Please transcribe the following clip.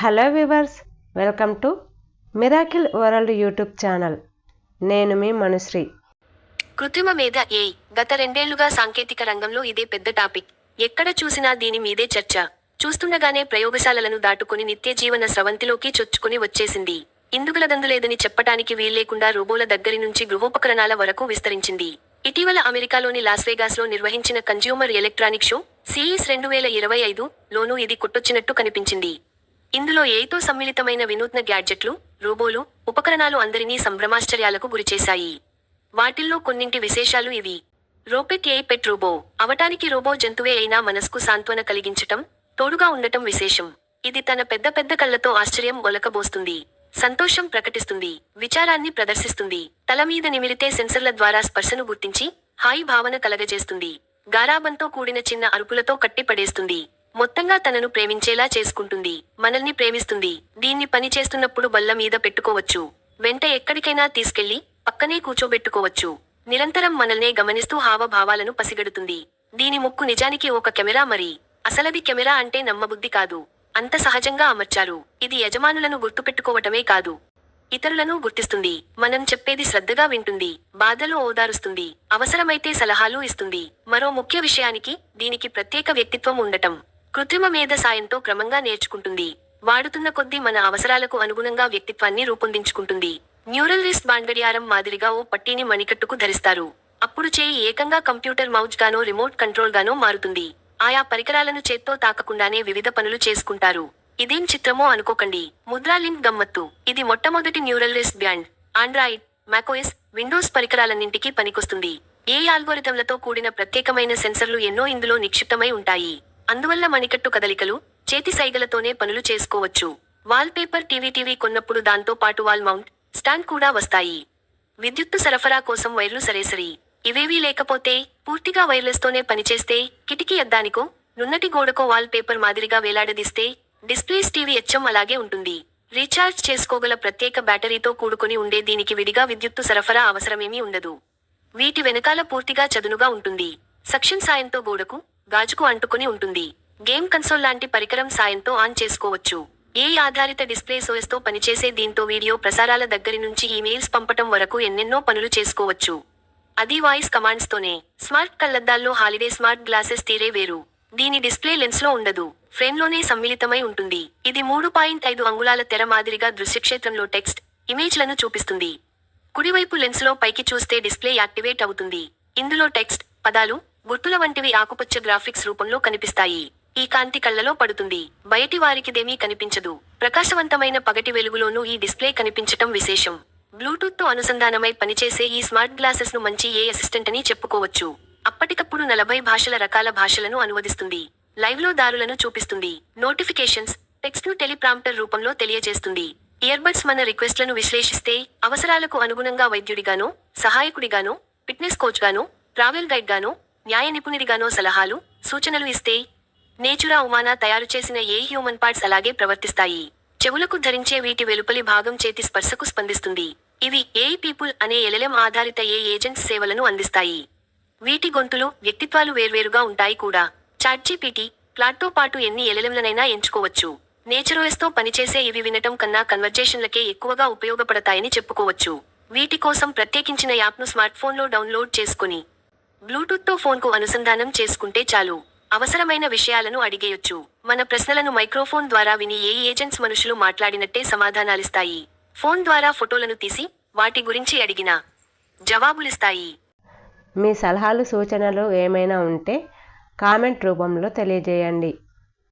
Hello viewers welcome to Miracle World YouTube channel. నేను మీ మనుశ్రీ. కృత్రిమ మేధ ఏ గత రెండేళ్ళుగా సాంకేతిక రంగంలో ఇదే పెద్ద టాపిక్. ఎక్కడ చూసినా దీని మీదే చర్చ. చూస్తుండగానే ప్రయోగశాలలను దాటుకుని నిత్య జీవన స్రవంతిలోకి చొచ్చుకుని వచ్చేసింది. ఇందుగలదందులేదని చెప్పటానికి వీల్లేకుండా రోబోల దగ్గరి నుంచి గృహోపకరణాల వరకు విస్తరించింది. ఇటీవల అమెరికాలోని లాస్వేగాస్లో నిర్వహించిన కన్జ్యూమర్ ఎలక్ట్రానిక్ షో సిఈస్ రెండు వేల ఇరవై ఐదు లోనూ ఇది కొట్టొచ్చినట్టు కనిపించింది. ఇందులో ఏతో సమ్మిళితమైన వినూత్న గ్యాడ్జెట్లు రోబోలు ఉపకరణాలు అందరినీ సంభ్రమాశ్చర్యాలకు గురిచేశాయి. వాటిల్లో కొన్నింటి విశేషాలు ఇవి. రోపెట్ ఏ పెట్ రోబో అవటానికి రోబో జంతువే అయినా మనస్కు సాంత్వన కలిగించటం తోడుగా ఉండటం విశేషం. ఇది తన పెద్ద పెద్ద కళ్ళతో ఆశ్చర్యం ఒలకబోస్తుంది సంతోషం ప్రకటిస్తుంది విచారాన్ని ప్రదర్శిస్తుంది తల మీద నిమిరితే సెన్సర్ల ద్వారా స్పర్శను గుర్తించి హాయి భావన కలగజేస్తుంది గారాబంతో కూడిన చిన్న అరుపులతో కట్టిపడేస్తుంది. మొత్తంగా తనను ప్రేమించేలా చేసుకుంటుంది. మనల్ని ప్రేమిస్తుంది. దీన్ని పని చేస్తున్నప్పుడు బల్ల మీద పెట్టుకోవచ్చు. వెంట ఎక్కడికైనా తీసుకెళ్ళి పక్కనే కూర్చోబెట్టుకోవచ్చు. నిరంతరం మనల్నే గమనిస్తూ హావభావాలను పసిగడుతుంది. దీని ముక్కు నిజానికి ఒక కెమెరా మరి. అసలది కెమెరా అంటే నమ్మబుద్ధి కాదు. అంత సహజంగా అమర్చారు. ఇది యజమానులను గుర్తుపెట్టుకోవటమే కాదు. ఇతరులను గుర్తిస్తుంది. మనం చెప్పేది శ్రద్ధగా వింటుంది. బాధలు ఓదారుస్తుంది. అవసరమైతే సలహాలు ఇస్తుంది. మరో ముఖ్య విషయానికి దీనికి ప్రత్యేక వ్యక్తిత్వం ఉండటం. కృత్రిమ మేధ సాయంతో క్రమంగా నేర్చుకుంటుంది. వాడుతున్న కొద్దీ మన అవసరాలకు అనుగుణంగా వ్యక్తిత్వాన్ని రూపొందించుకుంటుంది. న్యూరల్ రిస్ట్ బాండ్గడియారం మాదిరిగా ఓ పట్టీని మణికట్టుకు ధరిస్తారు. అప్పుడు చేయి ఏకంగా కంప్యూటర్ మౌజ్ గానో రిమోట్ కంట్రోల్ గానో మారుతుంది. ఆయా పరికరాలను చేత్తో తాకకుండానే వివిధ పనులు చేసుకుంటారు. ఇదేం చిత్రమో అనుకోకండి. ముద్రాలింక్ గమ్మత్తు. ఇది మొట్టమొదటి neural wrist band. Android macOS Windows పరికరాలన్నింటికీ పనికొస్తుంది. ఏ ఆల్గోరిథంలతో కూడిన ప్రత్యేకమైన సెన్సర్లు ఎన్నో ఇందులో నిక్షిప్తమై ఉంటాయి. అందువల్ల మణికట్టు కదలికలు చేతి సైగలతోనే పనులు చేసుకోవచ్చు. వాల్ పేపర్ టీవీ టీవీ కొన్నప్పుడు దాంతో పాటు వాల్ మౌంట్ స్టాండ్ కూడా వస్తాయి. విద్యుత్తు సరఫరా కోసం వైర్లు సరేసరి. ఇవేవీ లేకపోతే పూర్తిగా వైర్లెస్తోనే పనిచేస్తే కిటికీ అద్దానికో నున్నటి గోడకో వాల్ పేపర్ మాదిరిగా వేలాడదీస్తే డిస్ప్లేస్ టీవీ ఎచ్చం అలాగే ఉంటుంది. రీఛార్జ్ చేసుకోగల ప్రత్యేక బ్యాటరీతో కూడుకుని ఉండే దీనికి విడిగా విద్యుత్తు సరఫరా అవసరమేమీ ఉండదు. వీటి వెనకాల పూర్తిగా చదునుగా ఉంటుంది. సక్షన్ సాయంతో గోడకు గాజుకు అంటుకుని ఉంటుంది. గేమ్ కన్సోల్ లాంటి పరికరం సాయంతో ఆన్ చేసుకోవచ్చు. ఏ ఆధారిత డిస్ప్లే సోయస్తో పనిచేసే దీంతో వీడియో ప్రసారాల దగ్గరి నుంచి ఈమెయిల్స్ పంపటం వరకు ఎన్నెన్నో పనులు చేసుకోవచ్చు. అది వాయిస్ కమాండ్స్ తోనే. స్మార్ట్ కళ్ళద్దాల్లో హాలిడే స్మార్ట్ గ్లాసెస్ తీరే వేరు. దీని డిస్ప్లే లెన్స్లో ఉండదు. ఫ్రేమ్లోనే సమ్మిళితమై ఉంటుంది. ఇది మూడు పాయింట్ ఐదు అంగుళాల తెర మాదిరిగా దృశ్యక్షేత్రంలో టెక్స్ట్ ఇమేజ్లను చూపిస్తుంది. కుడివైపు లెన్స్లో పైకి చూస్తే డిస్ప్లే యాక్టివేట్ అవుతుంది. ఇందులో టెక్స్ట్ పదాలు గుర్తుల వంటివి ఆకుపచ్చ గ్రాఫిక్స్ రూపంలో కనిపిస్తాయి. ఈ కాంతి కళ్ళలో పడుతుంది. బయటి వారికిదేమీ కనిపించదు. ప్రకాశవంతమైన పగటి వెలుగులోనూ ఈ డిస్ప్లే కనిపించటం విశేషం. బ్లూటూత్తో అనుసంధానమై పనిచేసే ఈ స్మార్ట్ గ్లాసెస్ను మంచి ఏ అసిస్టెంట్ అని చెప్పుకోవచ్చు. అప్పటికప్పుడు నలభై భాషల రకాల భాషలను అనువదిస్తుంది. లైవ్లో దారులను చూపిస్తుంది. నోటిఫికేషన్స్ టెక్స్ట్ను టెలిప్రాంప్టర్ రూపంలో తెలియజేస్తుంది. ఇయర్బడ్స్ మన రిక్వెస్ట్లను విశ్లేషిస్తే అవసరాలకు అనుగుణంగా వైద్యుడిగానో సహాయకుడిగానో ఫిట్నెస్ కోచ్ గానో ట్రావెల్ గైడ్ న్యాయ నిపుణుడిగానో సలహాలు సూచనలు ఇస్తే నేచురా ఉమానా తయారు చేసిన ఏ హ్యూమన్ పార్ట్స్ అలాగే ప్రవర్తిస్తాయి. చెవులకు ధరించే వీటి వెలుపలి భాగం చేతి స్పర్శకు స్పందిస్తుంది. ఇవి ఏ పీపుల్ అనే ఎల్ఎల్ఎం ఆధారిత ఏ ఏజెంట్స్ సేవలను అందిస్తాయి. వీటి గొంతులు వ్యక్తిత్వాలు వేర్వేరుగా ఉంటాయి కూడా. చాట్జీపీటీ ప్లాట్తో పాటు ఎన్ని ఎల్ఎల్ఎంలనైనా ఎంచుకోవచ్చు. నేచరోయస్తో పనిచేసే ఇవి వినటం కన్నా కన్వర్జేషన్లకే ఎక్కువగా ఉపయోగపడతాయని చెప్పుకోవచ్చు. వీటి కోసం ప్రత్యేకించిన యాప్ను స్మార్ట్ఫోన్లో డౌన్లోడ్ చేసుకుని బ్లూటూత్తో ఫోన్కు అనుసంధానం చేసుకుంటే చాలు. అవసరమైన విషయాలను అడిగేయొచ్చు. మన ప్రశ్నలను మైక్రోఫోన్ ద్వారా విని ఏ ఏజెంట్స్ మనుషులు మాట్లాడినట్టే సమాధానాలిస్తాయి. ఫోన్ ద్వారా ఫోటోలను తీసి వాటి గురించి అడిగినా జవాబులిస్తాయి. మీ సలహాలు సూచనలు ఏమైనా ఉంటే కామెంట్ రూపంలో తెలియజేయండి.